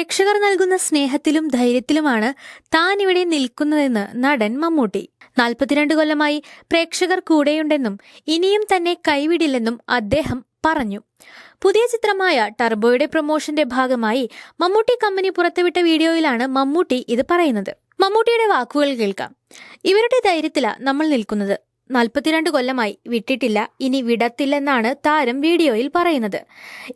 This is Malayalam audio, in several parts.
പ്രേക്ഷകർ നൽകുന്ന സ്നേഹത്തിലും ധൈര്യത്തിലുമാണ് താൻ ഇവിടെ നിൽക്കുന്നതെന്ന് നടൻ മമ്മൂട്ടി. നാൽപ്പത്തിരണ്ട് കൊല്ലമായി പ്രേക്ഷകർ കൂടെയുണ്ടെന്നും ഇനിയും തന്നെ കൈവിടില്ലെന്നും അദ്ദേഹം പറഞ്ഞു. പുതിയ ചിത്രമായ ടർബോയുടെ പ്രൊമോഷന്റെ ഭാഗമായി മമ്മൂട്ടി കമ്പനി പുറത്തുവിട്ട വീഡിയോയിലാണ് മമ്മൂട്ടി ഇത് പറയുന്നത്. മമ്മൂട്ടിയുടെ വാക്കുകൾ കേൾക്കാം. ഇവരുടെ ധൈര്യത്തിലാണ് നമ്മൾ നിൽക്കുന്നത്. നാൽപ്പത്തിരണ്ട് കൊല്ലമായി വിട്ടിട്ടില്ല ഇനി വിടത്തില്ലെന്നാണ് താരം വീഡിയോയിൽ പറയുന്നത്.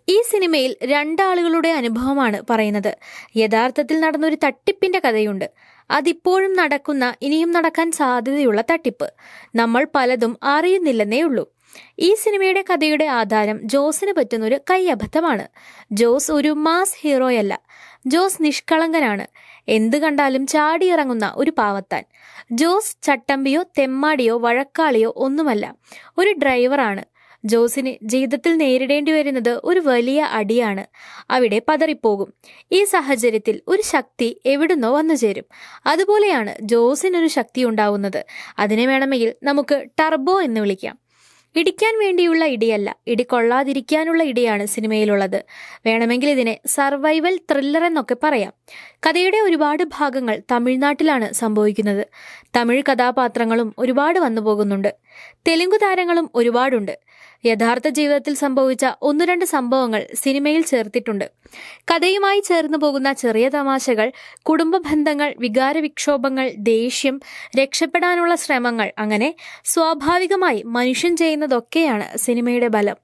ഈ സിനിമയിൽ രണ്ടാളുകളുടെ അനുഭവമാണ് പറയുന്നത്. യഥാർത്ഥത്തിൽ നടന്നൊരു തട്ടിപ്പിന്റെ കഥയുണ്ട്. അതിപ്പോഴും നടക്കുന്ന ഇനിയും നടക്കാൻ സാധ്യതയുള്ള തട്ടിപ്പ്. നമ്മൾ പലതും അറിയുന്നില്ലെന്നേ ഉള്ളൂ. ഈ സിനിമയുടെ കഥയുടെ ആധാരം ജോസിന് പറ്റുന്നൊരു കൈയബദ്ധമാണ്. ജോസ് ഒരു മാസ് ഹീറോയല്ല. ജോസ് നിഷ്കളങ്കനാണ്. എന്ത് കണ്ടാലും ചാടിയിറങ്ങുന്ന ഒരു പാവത്താൻ. ജോസ് ചട്ടമ്പിയോ തെമ്മാടിയോ വഴക്കാളിയോ ഒന്നുമല്ല. ഒരു ഡ്രൈവറാണ്. ജോസിന് ജീവിതത്തിൽ നേരിടേണ്ടി വരുന്നത് ഒരു വലിയ അടിയാണ്. അവിടെ പതറിപ്പോകും. ഈ സാഹചര്യത്തിൽ ഒരു ശക്തി എവിടുന്നോ വന്നു ചേരും. അതുപോലെയാണ് ജോസിനൊരു ശക്തി ഉണ്ടാവുന്നത്. അതിനെ വേണമെങ്കിൽ നമുക്ക് ടർബോ എന്ന് വിളിക്കാം. ഇടിക്കാൻ വേണ്ടിയുള്ള ഇടിയല്ല ഇടി കൊള്ളാതിരിക്കാനുള്ള ഇടിയാണ് സിനിമയിലുള്ളത്. വേണമെങ്കിൽ ഇതിനെ സർവൈവൽ ത്രില്ലർ എന്നൊക്കെ പറയാം. കഥയുടെ ഒരുപാട് ഭാഗങ്ങൾ തമിഴ്നാട്ടിലാണ് സംഭവിക്കുന്നത്. തമിഴ് കഥാപാത്രങ്ങളും ഒരുപാട് വന്നു പോകുന്നുണ്ട് തെലുങ്കു താരങ്ങളും ഒരുപാടുണ്ട്. യഥാർത്ഥ ജീവിതത്തിൽ സംഭവിച്ച ഒന്നു രണ്ട് സംഭവങ്ങൾ സിനിമയിൽ ചേർത്തിട്ടുണ്ട്. കഥയുമായി ചേർന്നു പോകുന്ന ചെറിയ തമാശകൾ കുടുംബ ബന്ധങ്ങൾ വികാരവിക്ഷോഭങ്ങൾ ദേഷ്യം രക്ഷപ്പെടാനുള്ള ശ്രമങ്ങൾ അങ്ങനെ സ്വാഭാവികമായി മനുഷ്യൻ ചെയ്യുന്നതൊക്കെയാണ് സിനിമയുടെ ബലം.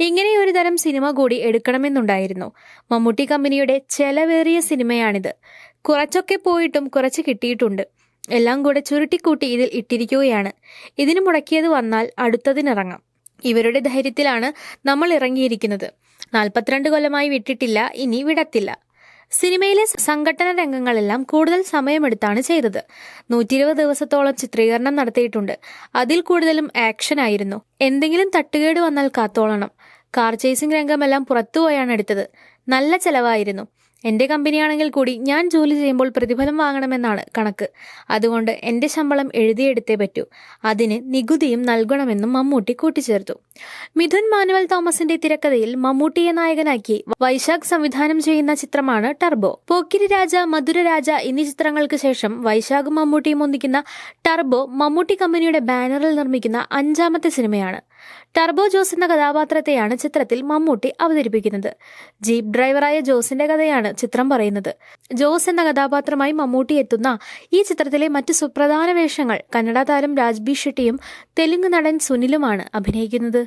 ഇങ്ങനെയൊരു തരം സിനിമ കൂടി എടുക്കണമെന്നുണ്ടായിരുന്നു. മമ്മൂട്ടി കമ്പനിയുടെ ചെലവേറിയ സിനിമയാണിത്. കുറച്ചൊക്കെ പോയിട്ടും കുറച്ച് കിട്ടിയിട്ടുണ്ട്. എല്ലാം കൂടെ ചുരുട്ടിക്കൂട്ടി ഇതിൽ ഇട്ടിരിക്കുകയാണ്. ഇതിന് മുടക്കിയത് വന്നാൽ അടുത്തതിനിറങ്ങാം. ഇവരുടെ ധൈര്യത്തിലാണ് നമ്മൾ ഇറങ്ങിയിരിക്കുന്നത്. നാൽപ്പത്തിരണ്ട് കൊല്ലമായി വിട്ടിട്ടില്ല ഇനി വിടത്തില്ല. സിനിമയിലെ സംഘടന രംഗങ്ങളെല്ലാം കൂടുതൽ സമയമെടുത്താണ് ചെയ്തത്. നൂറ്റി ഇരുപത് ദിവസത്തോളം ചിത്രീകരണം നടത്തിയിട്ടുണ്ട്. അതിൽ കൂടുതലും ആക്ഷൻ ആയിരുന്നു. എന്തെങ്കിലും തട്ടുകേട് വന്നാൽ കാത്തോളണം. കാർ ചേസിംഗ് രംഗമെല്ലാം പുറത്തുപോയാണ് എടുത്തത്. നല്ല ചെലവായിരുന്നു. എന്റെ കമ്പനിയാണെങ്കിൽ കൂടി ഞാൻ ജോലി ചെയ്യുമ്പോൾ പ്രതിഫലം വാങ്ങണമെന്നാണ് കണക്ക്. അതുകൊണ്ട് എന്റെ ശമ്പളം എഴുതിയെടുത്തേ പറ്റൂ. അതിന് നികുതിയും നൽകണമെന്നും മമ്മൂട്ടി കൂട്ടിച്ചേർത്തു. മിഥുൻ മാനുവൽ തോമസിന്റെ തിരക്കഥയിൽ മമ്മൂട്ടിയെ നായകനാക്കി വൈശാഖ് സംവിധാനം ചെയ്യുന്ന ചിത്രമാണ് ടർബോ. പോക്കിരി രാജ മധുര രാജ എന്നീ ചിത്രങ്ങൾക്ക് ശേഷം വൈശാഖ് മമ്മൂട്ടിയും ഒന്നിക്കുന്ന ടർബോ മമ്മൂട്ടി കമ്പനിയുടെ ബാനറിൽ നിർമ്മിക്കുന്ന അഞ്ചാമത്തെ സിനിമയാണ്. ടർബോ ജോസ് എന്ന കഥാപാത്രത്തെയാണ് ചിത്രത്തിൽ മമ്മൂട്ടി അവതരിപ്പിക്കുന്നത്. ജീപ്പ് ഡ്രൈവറായ ജോസിന്റെ കഥയാണ് ചിത്രം പറയുന്നത്. ജോസ് എന്ന കഥാപാത്രമായി മമ്മൂട്ടി എത്തുന്ന ഈ ചിത്രത്തിലെ മറ്റ് സുപ്രധാന വേഷങ്ങൾ കന്നഡ താരം രാജ്ബി ഷെട്ടിയും തെലുങ്ക് നടൻ സുനിലുമാണ് അഭിനയിക്കുന്നത്.